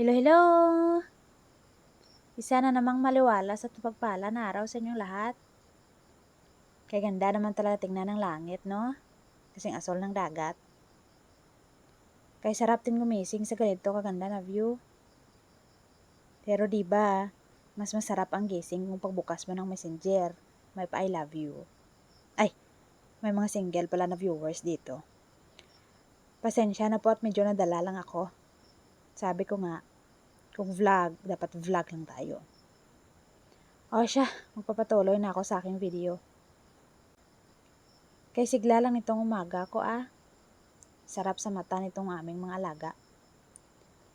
Hello, hello! Isa na namang maliwalas at pagpala na araw sa inyong lahat. Kaya ganda naman talaga tingnan ng langit, no? Kasing asol ng dagat. Kaya sarap din gumising sa ganito kaganda na view. Pero di ba, mas masarap ang gising kung pagbukas mo ng messenger. May pa I love you. Ay, may mga single pala na viewers dito. Pasensya na po at medyo nadala lang ako. Sabi ko nga, kung vlog, dapat vlog lang tayo. O siya, magpapatuloy na ako sa aking video. Kay sigla lang nitong umaga ko ah. Sarap sa mata nitong aming mga alaga.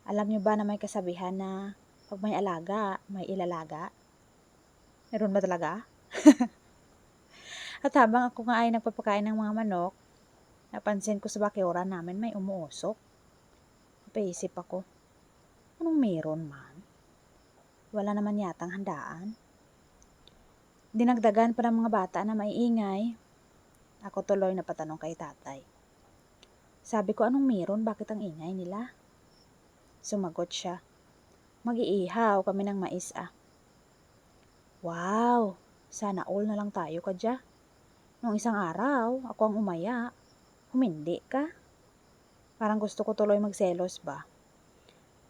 Alam nyo ba na may kasabihan na pag may alaga, may ilalaga? Meron ba talaga? At habang ako nga ay nagpapakain ng mga manok, napansin ko sa bakiora namin may umuusok. Napaisip ako, anong meron man? Wala naman yatang handaan. Dinagdagan pa ng mga bata na maiingay. Ako tuloy na patanong kay tatay. Sabi ko, anong meron? Bakit ang ingay nila? Sumagot siya. Mag-iihaw kami ng mais ah. Wow! Sana all na lang tayo kadya. Nung isang araw, ako ang umaya. Humindi ka. Parang gusto ko tuloy magselos ba?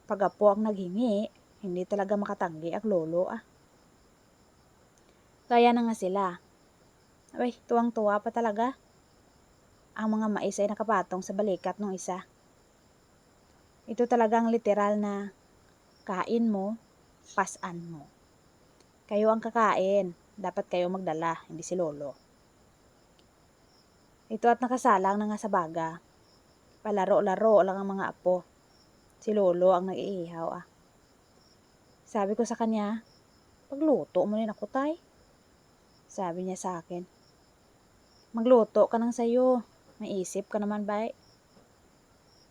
Pag apo ang naghingi, hindi talaga makatanggi ang lolo ah. Kaya na nga sila. Abay, tuwang-tuwa pa talaga. Ang mga mais ay nakapatong sa balikat ng isa. Ito talagang literal na kain mo, pasan mo. Kayo ang kakain, dapat kayo magdala, hindi si lolo. Ito at nakasalang na nga sa baga. Palaro-laro lang ang mga apo. Si lolo ang nag-iihaw ah. Sabi ko sa kanya, pagluto mo rin ako tay. Sabi niya sa akin, magluto ka nang sayo. May isip ka naman ba?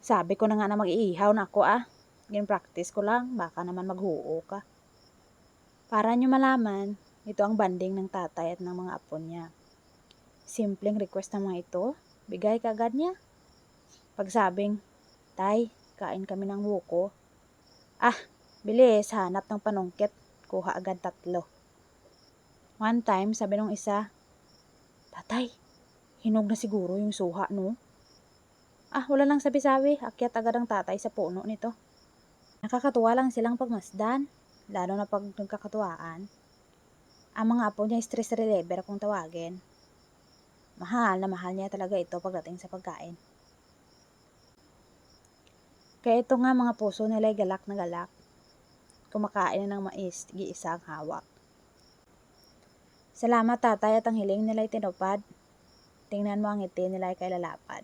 Sabi ko na nga na mag-iihaw na ako ah. Gin-practice ko lang, baka naman maghuo ka. Para nyo malaman, ito ang banding ng tatay at ng mga apo niya. Simpleng request ng mga ito, bigay ka agad niya. Pagsabing, Tay, kain kami ng buko. Ah, bilis, hanap ng panungkit, kuha agad tatlo. One time, sabi nung isa, Tatay, hinog na siguro yung suha, no? Ah, wala lang sabi-sabi, akyat agad ang tatay sa puno nito. Nakakatuwa lang silang pagmasdan, lalo na pag nagkakatuwaan. Ang mga apo niya stress reliever kung tawagin. Mahal na mahal niya talaga ito pagdating sa pagkain. Kaya ito nga mga puso nila galak na galak. Kumakain na ng mais, giisa ang hawak. Salamat tatay at ang hiling nila ay tinupad. Tingnan mo ang ngiti nila ay kailalapad.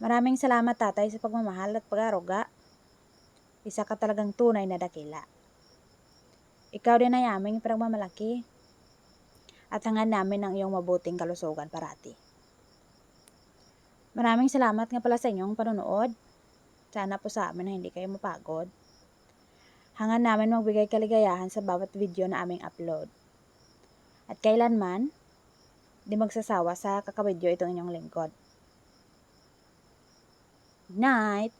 Maraming salamat tatay sa pagmamahal at pag-aruga. Isa ka talagang tunay na dakila. Ikaw din ay aming pinagmamalaki. At hangad namin ang iyong mabuting kalusugan parati. Maraming salamat nga pala sa inyong panonood. Sana po sa amin na hindi kayo mapagod. Hangad namin magbigay kaligayahan sa bawat video na aming upload. At kailanman, di magsasawa sa kakabidyo itong inyong lingkod. Night!